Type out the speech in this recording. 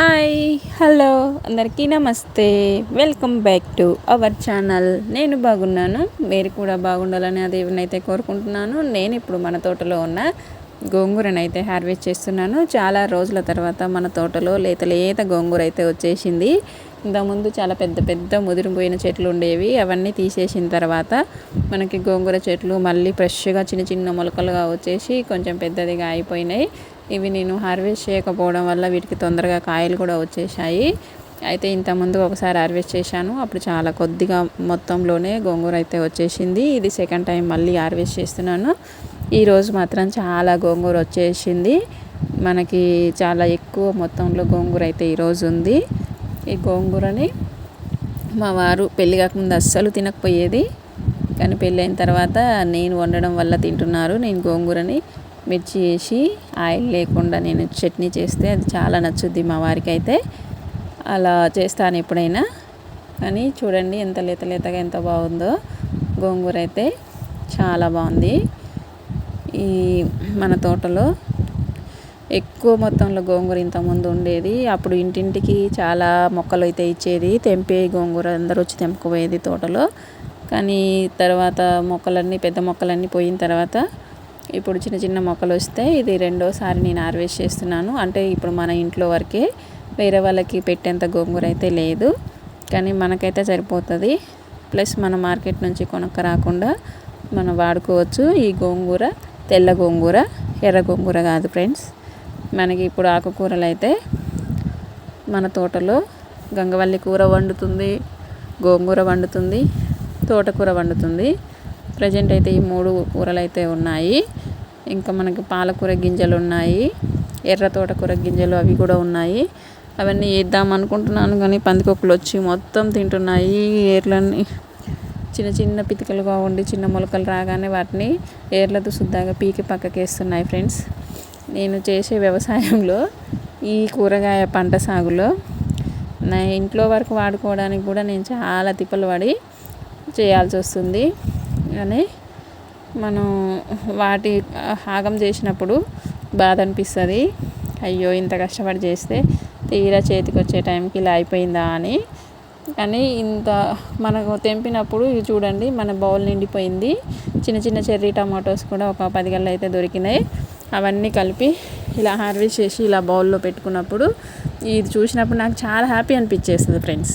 Hi hello అందరికీ నమస్తే. Welcome back to our channel. నేను బాగున్నాను మీరు కూడా బాగుండాలని అది అయితే కోరుకుంటున్నాను. నేను ఇప్పుడు మన తోటలో ఉన్న గోంగూరని అయితే హార్వెస్ట్ చేస్తున్నాను. చాలా రోజుల తర్వాత మన తోటలో లేత లేత గోంగూర అయితే వచ్చేసింది. ఇంతకుముందు చాలా పెద్ద పెద్ద ముదిరిపోయిన చెట్లు ఉండేవి. అవన్నీ తీసేసిన తర్వాత మనకి గోంగూర చెట్లు మళ్ళీ ఫ్రెష్గా చిన్న చిన్న మొలకలుగా వచ్చేసి కొంచెం పెద్దదిగా అయిపోయినాయి. ఇవి నేను హార్వెస్ట్ చేయకపోవడం వల్ల వీటికి తొందరగా కాయలు కూడా వచ్చేసాయి అయితే ఇంతకుముందు ఒకసారి హార్వెస్ట్ చేశాను. అప్పుడు చాలా కొద్దిగా మొత్తంలోనే గోంగూర అయితే వచ్చేసింది. ఇది సెకండ్ టైం మళ్ళీ హార్వెస్ట్ చేస్తున్నాను. ఈరోజు మాత్రం చాలా గోంగూర వచ్చేసింది. మనకి చాలా ఎక్కువ మొత్తంలో గోంగూర అయితే ఈరోజు ఉంది. ఈ గోంగూరని మా వారు పెళ్ళి కాకముందు అస్సలు తినకపోయేది. కానీ పెళ్ళైన తర్వాత నేను వండడం వల్ల తింటున్నారు. నేను గోంగూరని మిర్చి వేసి ఆయిల్ లేకుండా నేను చట్నీ చేస్తే అది చాలా నచ్చుద్ది మా వారికి అయితే అలా చేస్తాను ఎప్పుడైనా. కానీ చూడండి ఎంత లేత లేతగా ఎంత బాగుందో. గోంగూర అయితే చాలా బాగుంది. ఈ మన తోటలో ఎక్కువ మొత్తంలో గోంగూర ఇంతకుముందు ఉండేది. అప్పుడు ఇంటింటికి చాలా మొక్కలు అయితే ఇచ్చేది. తెంపే గోంగూర అందరూ వచ్చి తెంపుకుపోయేది తోటలో. కానీ తర్వాత మొక్కలన్నీ పెద్ద మొక్కలన్నీ పోయిన తర్వాత ఇప్పుడు చిన్న చిన్న మొక్కలు వస్తే ఇది రెండోసారి నేను హార్వెస్ట్ చేస్తున్నాను. అంటే ఇప్పుడు మన ఇంట్లో వరకే వేరే వాళ్ళకి పెట్టేంత గోంగూర అయితే లేదు. కానీ మనకైతే సరిపోతుంది. ప్లస్ మన మార్కెట్ నుంచి కొనక్క రాకుండా మనం వాడుకోవచ్చు ఈ గోంగూర తెల్ల గోంగూర ఎర్ర గోంగూర కాదు ఫ్రెండ్స్. మనకి ఇప్పుడు ఆకుకూరలు అయితే మన తోటలో గంగవల్లి కూర వండుతుంది గోంగూర వండుతుంది తోటకూర వండుతుంది. ప్రజెంట్ అయితే ఈ మూడు కూరలు అయితే ఉన్నాయి. ఇంకా మనకి పాలకూర గింజలు ఉన్నాయి. ఎర్ర తోటకూర గింజలు అవి కూడా ఉన్నాయి. అవన్నీ వేద్దాం అనుకుంటున్నాను కానీ పందికొక్కులు వచ్చి మొత్తం తింటున్నాయి. ఏర్లన్నీ చిన్న చిన్న పితికలుగా ఉండి చిన్న మొలకలు రాగానే వాటిని ఏర్లతో శుద్ధంగా పీకి పక్కకేస్తున్నాయి ఫ్రెండ్స్. నేను చేసే వ్యవసాయంలో ఈ కూరగాయ పంట సాగులో నా ఇంట్లో వరకు వాడుకోవడానికి కూడా నేను చాలా తిప్పలు పడి చేయాల్సి వస్తుంది. కానీ మనం వాటి ఆగం చేసినప్పుడు బాధ అనిపిస్తుంది. అయ్యో ఇంత కష్టపడి చేస్తే తీరా చేతికి వచ్చే టైంకి ఇలా అయిపోయిందా అని. కానీ ఇంత మనకు తెంపినప్పుడు ఇది చూడండి మన బౌల్ నిండిపోయింది. చిన్న చిన్న చెర్రీ టమాటోస్ కూడా ఒక పది గళ్ళు అయితే దొరికినాయి. అవన్నీ కలిపి ఇలా హార్వెస్ట్ చేసి ఇలా బౌల్లో పెట్టుకున్నప్పుడు ఇది చూసినప్పుడు నాకు చాలా హ్యాపీ అనిపించేస్తుంది ఫ్రెండ్స్.